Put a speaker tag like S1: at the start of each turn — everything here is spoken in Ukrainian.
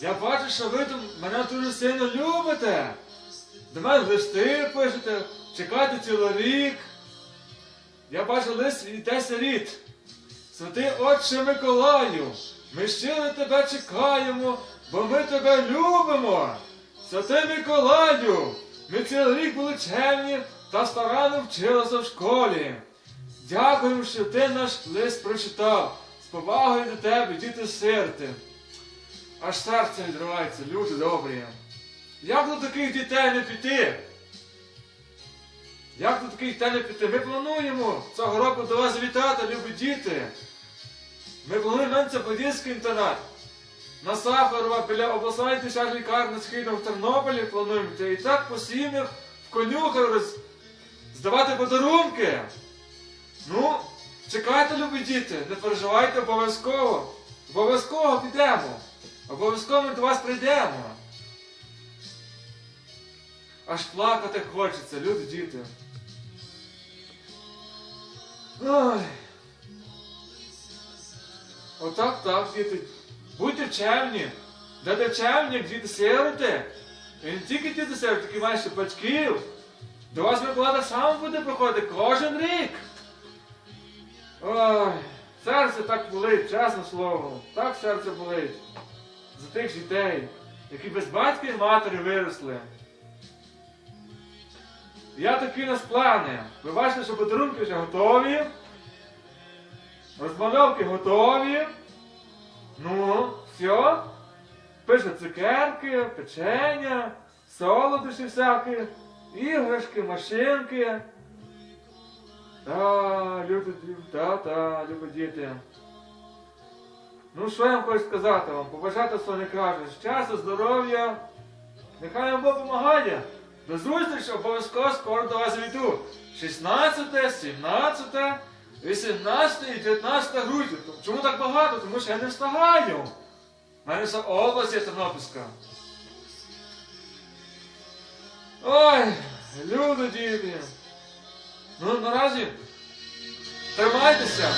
S1: Я бачу, що ви мене дуже сильно любите. До мене листи пишете, чекаєте цілий рік. Я бачу лист від те сиріт. Святий Отче Миколаю, ми щиро тебе чекаємо, бо ми тебе любимо. Святий Миколаю, ми цілий рік були чемні та старанно вчилися в школі. Дякуємо, що ти наш лист прочитав. Повагою до тебе, діти сирти. Аж серце відривається, люди добрі. Як до таких дітей не піти? Як до таких дітей не піти? Ми плануємо цього року до вас завітати, любі діти. Ми плануємо на це подільський інтернат. На Сахарова біля обласної дитячої лікарні східно в Тернополі плануємо йти. І так по сім'ях в конюхах роз... здавати подарунки. Ну, чекайте, любі діти, не переживайте обов'язково. Обов'язково підемо. Обов'язково ми до вас прийдемо. Аж плакати хочеться, люди діти. Ой. Отак, так, діти. Будьте чемні. Дайте чемні, як діти сироти. І не тільки діти сироти, які мають батьків. До вас Микола так само буде приходити кожен рік. Ой, серце так болить, чесне слово. Так серце болить. За тих дітей, які без батька і матері виросли. Я такі нас плани. Ви бачите, що подарунки вже готові. Розмальовки готові. Ну, все. Пише цукерки, печення, солодощі всякі, іграшки, машинки. Та, люди, та, та, любі діти. Ну, що я вам хочу сказати вам? Побажати не кажу. Щастя, здоров'я. Нехай вам Бог допомагає. До зустрічі обов'язково скоро до вас війду. 16, 17, 18 і 19 грудня. Чому так багато? Тому що я не встигаю. У мене вся область є Тернопільська. Ой, люди діти. Ну, наразі тримайтеся.